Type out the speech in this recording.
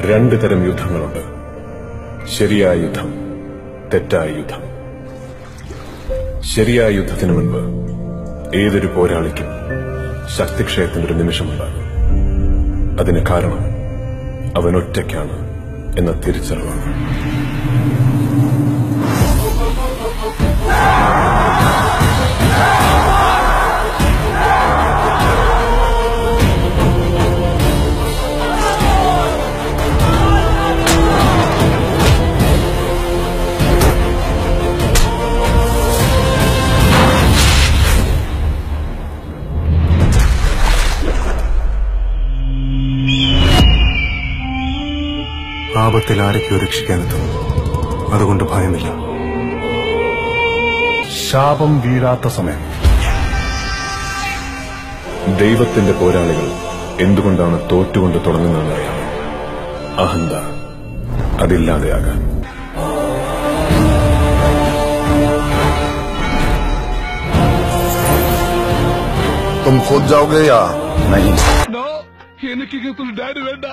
രണ്ട് തരം യുദ്ധങ്ങളുണ്ട്. ശരിയായ യുദ്ധം തെറ്റായ യുദ്ധം. ശരിയായ യുദ്ധത്തിന് മുൻപ് ഏതൊരു പോരാളിക്കും ശക്തിക്ഷയത്തിന്റെ ഒരു നിമിഷമുണ്ടാകും. അതിന് കാരണം അവൻ ഒറ്റയ്ക്കാണ് എന്ന തിരിച്ചറിവാണ്. ആപത്തിൽ ആരൊക്കെയോ രക്ഷിക്കാനെത്തും അതുകൊണ്ട് ഭയമില്ല ശാപം വീഴാത്ത സമയം ദൈവത്തിന്റെ പോരാളികൾ എന്തുകൊണ്ടാണ് തോറ്റുകൊണ്ട് തുടങ്ങുന്നതെന്ന് അറിയാം അഹന്ത അതില്ലാതെയാകാൻ तुम खुद जाओगे या नहीं എനിക്ക് ഇങ്ങനത്തെ ഒരു ഡാഡി വേണ്ട